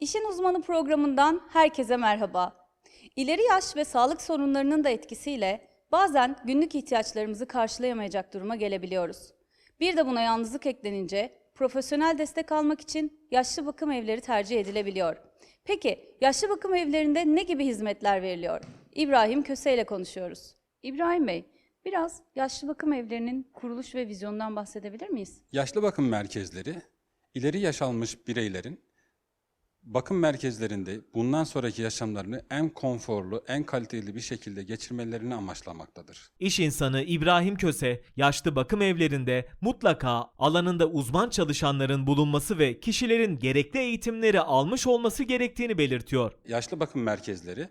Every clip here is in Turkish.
İşin Uzmanı programından herkese merhaba. İleri yaş ve sağlık sorunlarının da etkisiyle bazen günlük ihtiyaçlarımızı karşılayamayacak duruma gelebiliyoruz. Bir de buna yalnızlık eklenince profesyonel destek almak için yaşlı bakım evleri tercih edilebiliyor. Peki yaşlı bakım evlerinde ne gibi hizmetler veriliyor? İbrahim Köse ile konuşuyoruz. İbrahim Bey, biraz yaşlı bakım evlerinin kuruluş ve vizyonundan bahsedebilir miyiz? Yaşlı bakım merkezleri, ileri yaş almış bireylerin bakım merkezlerinde bundan sonraki yaşamlarını en konforlu, en kaliteli bir şekilde geçirmelerini amaçlamaktadır. İş insanı İbrahim Köse, yaşlı bakım evlerinde mutlaka alanında uzman çalışanların bulunması ve kişilerin gerekli eğitimleri almış olması gerektiğini belirtiyor. Yaşlı bakım merkezleri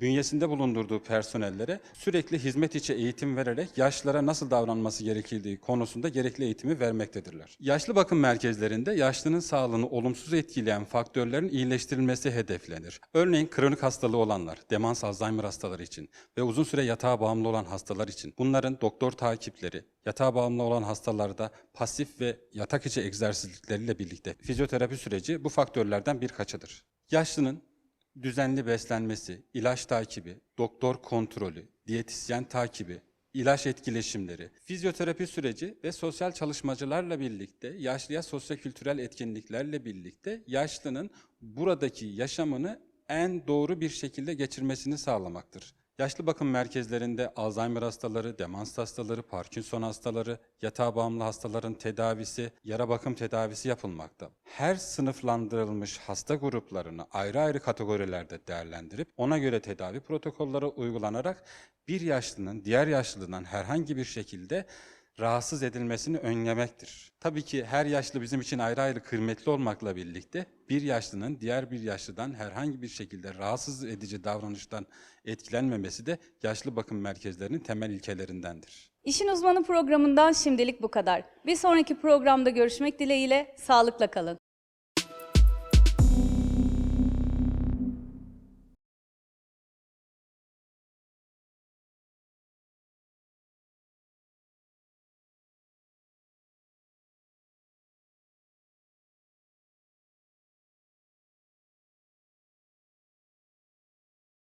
bünyesinde bulundurduğu personellere sürekli hizmet içi eğitim vererek yaşlılara nasıl davranması gerekildiği konusunda gerekli eğitimi vermektedirler. Yaşlı bakım merkezlerinde yaşlının sağlığını olumsuz etkileyen faktörlerin iyileştirilmesi hedeflenir. Örneğin kronik hastalığı olanlar, demans Alzheimer hastaları için ve uzun süre yatağa bağımlı olan hastalar için bunların doktor takipleri, yatağa bağımlı olan hastalarda pasif ve yatak içi egzersizlikleriyle birlikte fizyoterapi süreci bu faktörlerden birkaçıdır. Yaşlının düzenli beslenmesi, ilaç takibi, doktor kontrolü, diyetisyen takibi, ilaç etkileşimleri, fizyoterapi süreci ve sosyal çalışmacılarla birlikte yaşlıya sosyokültürel etkinliklerle birlikte yaşlının buradaki yaşamını en doğru bir şekilde geçirmesini sağlamaktır. Yaşlı bakım merkezlerinde Alzheimer hastaları, demans hastaları, Parkinson hastaları, yatağa bağımlı hastaların tedavisi, yara bakım tedavisi yapılmakta. Her sınıflandırılmış hasta gruplarını ayrı ayrı kategorilerde değerlendirip ona göre tedavi protokolleri uygulanarak bir yaşlının diğer yaşlıdan herhangi bir şekilde rahatsız edilmesini önlemektir. Tabii ki her yaşlı bizim için ayrı ayrı kıymetli olmakla birlikte bir yaşlının diğer bir yaşlıdan herhangi bir şekilde rahatsız edici davranıştan etkilenmemesi de yaşlı bakım merkezlerinin temel ilkelerindendir. İşin Uzmanı programından şimdilik bu kadar. Bir sonraki programda görüşmek dileğiyle sağlıkla kalın.